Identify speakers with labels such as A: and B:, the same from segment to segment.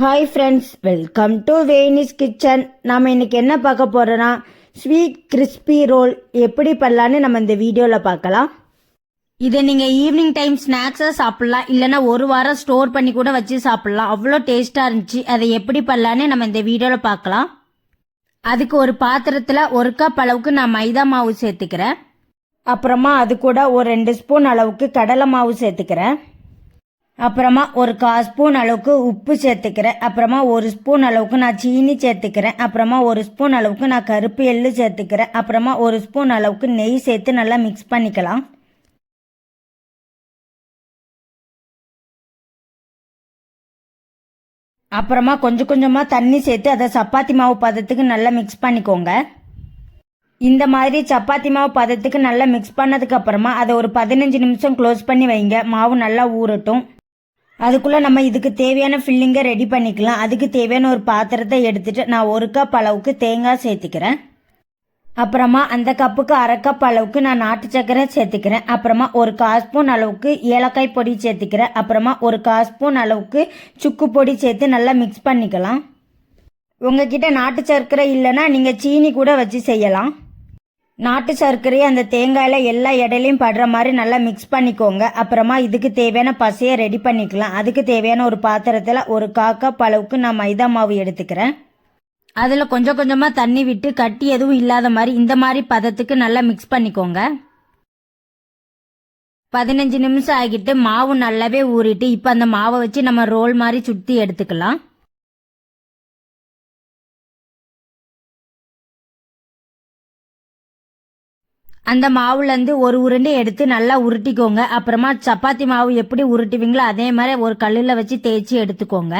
A: Hi friends welcome to Veni's kitchen நாம் இன்றைக்கி என்ன பார்க்க போகிறோன்னா ஸ்வீட் கிறிஸ்பி ரோல் எப்படி பண்ணலான்னு நம்ம இந்த வீடியோவில் பார்க்கலாம். இதை நீங்கள் ஈவினிங் டைம் ஸ்நாக்ஸாக சாப்பிட்லாம் இல்லைன்னா ஒரு வாரம் ஸ்டோர் பண்ணி கூட வச்சு சாப்பிட்லாம். அவ்வளோ டேஸ்ட்டாக இருந்துச்சு. அதை எப்படி பண்ணலான்னு நம்ம இந்த வீடியோவில் பார்க்கலாம். அதுக்கு ஒரு பாத்திரத்தில் ஒரு கப் அளவுக்கு நான் மைதா மாவு சேர்த்துக்கிறேன். அப்புறமா அது கூட ஒரு ரெண்டு ஸ்பூன் அளவுக்கு கடலை மாவு சேர்த்துக்கிறேன். அப்புறமா ஒரு கால் ஸ்பூன் அளவுக்கு உப்பு சேர்த்துக்கிறேன். அப்புறமா ஒரு ஸ்பூன் அளவுக்கு நான் சீனி சேர்த்துக்கிறேன். அப்புறமா ஒரு ஸ்பூன் அளவுக்கு நான் கருப்பு எள்ளு சேர்த்துக்கிறேன். அப்புறமா ஒரு ஸ்பூன் அளவுக்கு நெய் சேர்த்து நல்லா மிக்ஸ் பண்ணிக்கலாம். அப்புறமா கொஞ்சம் கொஞ்சமாக தண்ணி சேர்த்து அதை சப்பாத்தி மாவு பதத்துக்கு நல்லா மிக்ஸ் பண்ணிக்கோங்க. இந்த மாதிரி சப்பாத்தி மாவு பதத்துக்கு நல்லா மிக்ஸ் பண்ணதுக்கு அப்புறமா அதை ஒரு பதினஞ்சு நிமிஷம் க்ளோஸ் பண்ணி வைங்க. மாவு நல்லா ஊறட்டும். அதுக்குள்ளே நம்ம இதுக்கு தேவையான ஃபில்லிங்கை ரெடி பண்ணிக்கலாம். அதுக்கு தேவையான ஒரு பாத்திரத்தை எடுத்துகிட்டு நான் ஒரு கப் அளவுக்கு தேங்காய் சேர்த்துக்கிறேன். அப்புறமா அந்த கப்புக்கு அரை கப் அளவுக்கு நான் நாட்டு சக்கரை சேர்த்துக்கிறேன். அப்புறமா ஒரு கால் ஸ்பூன் அளவுக்கு ஏலக்காய் பொடி சேர்த்துக்கிறேன். அப்புறமா ஒரு கால் ஸ்பூன் அளவுக்கு சுக்கு பொடி சேர்த்து நல்லா மிக்ஸ் பண்ணிக்கலாம். உங்ககிட்ட நாட்டு சர்க்கரை இல்லைன்னா நீங்கள் சீனி கூட வச்சு செய்யலாம். நாட்டு சர்க்கரையை அந்த தேங்காயில் எல்லா இடையிலையும் படுற மாதிரி நல்லா மிக்ஸ் பண்ணிக்கோங்க. அப்புறமா இதுக்கு தேவையான பசையை ரெடி பண்ணிக்கலாம். அதுக்கு தேவையான ஒரு பாத்திரத்தில் ஒரு காக்கா பளவுக்கு நான் மைதா மாவு எடுத்துக்கிறேன். அதில் கொஞ்சம் கொஞ்சமாக தண்ணி விட்டு கட்டி எதுவும் இல்லாத மாதிரி இந்த மாதிரி பதத்துக்கு நல்லா மிக்ஸ் பண்ணிக்கோங்க. பதினஞ்சு நிமிஷம் ஆகிட்டு மாவு நல்லாவே ஊறிட்டு இப்போ அந்த மாவை வச்சு நம்ம ரோல் மாதிரி சுற்றி எடுத்துக்கலாம். அந்த மாவுலேருந்து ஒரு உருண்டை எடுத்து நல்லா உருட்டிக்கோங்க. அப்புறமா சப்பாத்தி மாவு எப்படி உருட்டுவீங்களோ அதே மாதிரி ஒரு கல்லில் வச்சு தேய்ச்சி எடுத்துக்கோங்க.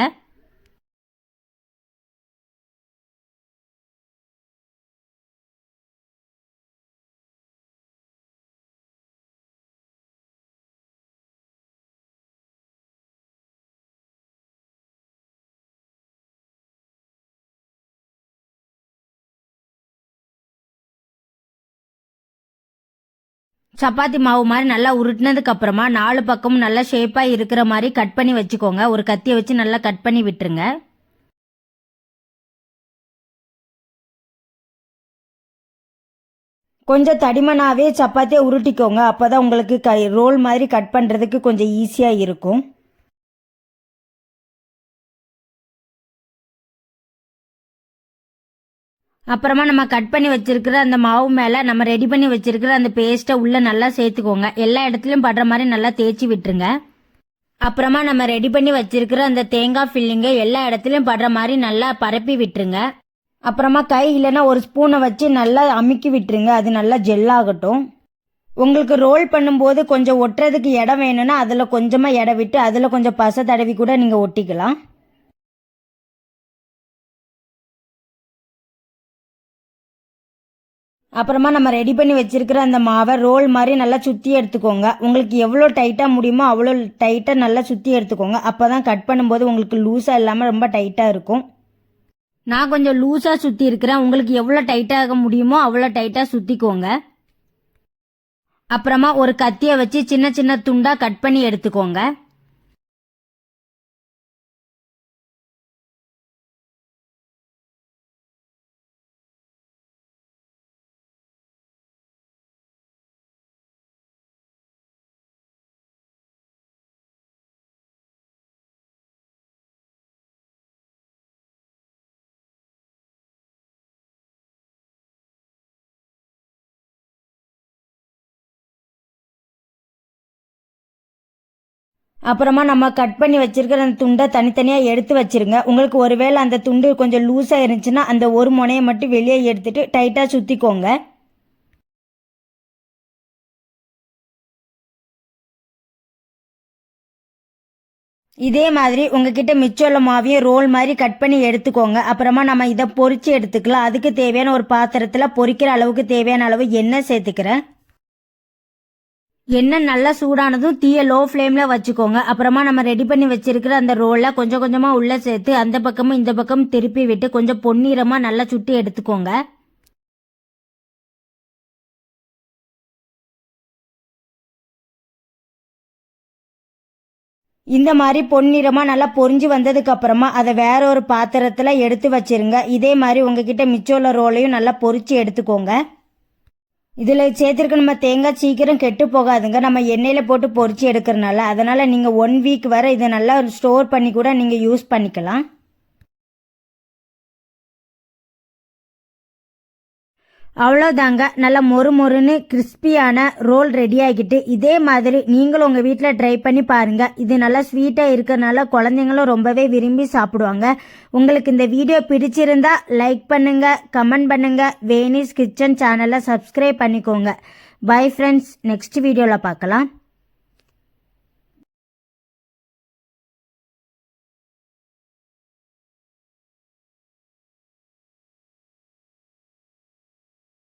A: சப்பாத்தி மாவு மாதிரி நல்லா உருட்டினதுக்கு அப்புறமா நாலு பக்கமும் நல்லா ஷேப்பாக இருக்கிற மாதிரி கட் பண்ணி வச்சுக்கோங்க. ஒரு கத்தியை வச்சு நல்லா கட் பண்ணி விட்டுருங்க. கொஞ்சம் தடிமனாகவே சப்பாத்தியை உருட்டிக்கோங்க. அப்போ தான் உங்களுக்கு கை ரோல் மாதிரி கட் பண்ணுறதுக்கு கொஞ்சம் ஈஸியாக இருக்கும். அப்புறமா நம்ம கட் பண்ணி வச்சிருக்கிற அந்த மாவு மேலே நம்ம ரெடி பண்ணி வச்சிருக்கிற அந்த பேஸ்ட்டை உள்ளே நல்லா சேர்த்துக்கோங்க. எல்லா இடத்துலையும் படுற மாதிரி நல்லா தேய்ச்சி விட்டுருங்க. அப்புறமா நம்ம ரெடி பண்ணி வச்சிருக்கிற அந்த தேங்காய் ஃபில்லிங்கை எல்லா இடத்துலையும் படுற மாதிரி நல்லா பரப்பி விட்டுருங்க. அப்புறமா கை இல்லைன்னா ஒரு ஸ்பூனை வச்சு நல்லா அமுக்கி விட்டுருங்க. அது நல்லா ஜெல்லாகட்டும் உங்களுக்கு ரோல் பண்ணும்போது கொஞ்சம் ஒட்டுறதுக்கு இடம் வேணும்னா அதில் கொஞ்சமாக இடம் விட்டு அதில் கொஞ்சம் பசை தடவி கூட நீங்கள் ஒட்டிக்கலாம். அப்புறமா நம்ம ரெடி பண்ணி வச்சிருக்கிற அந்த மாவை ரோல் மாதிரி நல்லா சுற்றி எடுத்துக்கோங்க. உங்களுக்கு எவ்வளோ டைட்டாக முடியுமோ அவ்வளோ டைட்டாக நல்லா சுற்றி எடுத்துக்கோங்க. அப்போ தான் கட் பண்ணும்போது உங்களுக்கு லூஸாக இல்லாமல் ரொம்ப டைட்டாக இருக்கும். நான் கொஞ்சம் லூஸாக சுற்றி இருக்கிறேன். உங்களுக்கு எவ்வளோ டைட்டாக முடியுமோ அவ்வளோ டைட்டாக சுற்றிக்கோங்க அப்புறமா ஒரு கத்தியை வச்சு சின்ன சின்ன துண்டாக கட் பண்ணி எடுத்துக்கோங்க. அப்புறமா நம்ம கட் பண்ணி வச்சிருக்கிற அந்த துண்டை தனித்தனியாக எடுத்து வச்சிருங்க. உங்களுக்கு ஒருவேளை அந்த துண்டு கொஞ்சம் லூஸாக இருந்துச்சுன்னா அந்த ஒரு முனையை மட்டும் வெளியே எடுத்துட்டு டைட்டாக சுற்றிக்கோங்க இதே மாதிரி உங்ககிட்ட மிச்சோல மாவையும் ரோல் மாதிரி கட் பண்ணி எடுத்துக்கோங்க. அப்புறமா நம்ம இதை பொறிச்சு எடுத்துக்கலாம். அதுக்கு தேவையான ஒரு பாத்திரத்தில் பொரிக்கிற அளவுக்கு தேவையான அளவு எண்ணெய் சேர்த்துக்கிறேன். எண்ணெய் நல்லா சூடானதும் தீயை லோ ஃப்ளேமில் வச்சுக்கோங்க. அப்புறமா நம்ம ரெடி பண்ணி வச்சிருக்கிற அந்த ரோலை கொஞ்சம் கொஞ்சமாக உள்ளே சேர்த்து அந்த பக்கமும் இந்த பக்கமும் திருப்பி விட்டு கொஞ்சம் பொன்னிறமாக நல்லா சுட்டி எடுத்துக்கோங்க. இந்த மாதிரி பொன்னிறமாக நல்லா பொறிஞ்சு வந்ததுக்கு அப்புறமா அதை வேற ஒரு பாத்திரத்தில் எடுத்து வச்சிருங்க. இதே மாதிரி உங்ககிட்ட மிச்சம் உள்ள ரோலையும் நல்லா பொறிச்சு எடுத்துக்கோங்க. இதில் சேர்த்துருக்க நம்ம தேங்காய் சீக்கிரம் கெட்டு போகாதுங்க. நம்ம எண்ணெயில் போட்டு பொரிச்சு எடுக்கிறனால. அதனால் நீங்கள் ஒன் வீக் வரை இதை நல்லா ஸ்டோர் பண்ணி கூட நீங்கள் யூஸ் பண்ணிக்கலாம். அவ்வளோதாங்க நல்லா மொறு மொறுன்னு கிறிஸ்பியான ரோல் ரெடி ஆகிட்டு இதே மாதிரி நீங்களும் உங்கள் வீட்டில் ட்ரை பண்ணி பாருங்கள் இது நல்லா ஸ்வீட்டாக இருக்கிறனால குழந்தைங்களும் ரொம்பவே விரும்பி சாப்பிடுவாங்க. உங்களுக்கு இந்த வீடியோ பிடிச்சிருந்தா லைக் பண்ணுங்கள் கமெண்ட் பண்ணுங்கள் வேனிஸ் கிச்சன் சேனலை சப்ஸ்கிரைப் பண்ணிக்கோங்க. பை ஃப்ரெண்ட்ஸ் நெக்ஸ்ட் வீடியோவில் பார்க்கலாம்.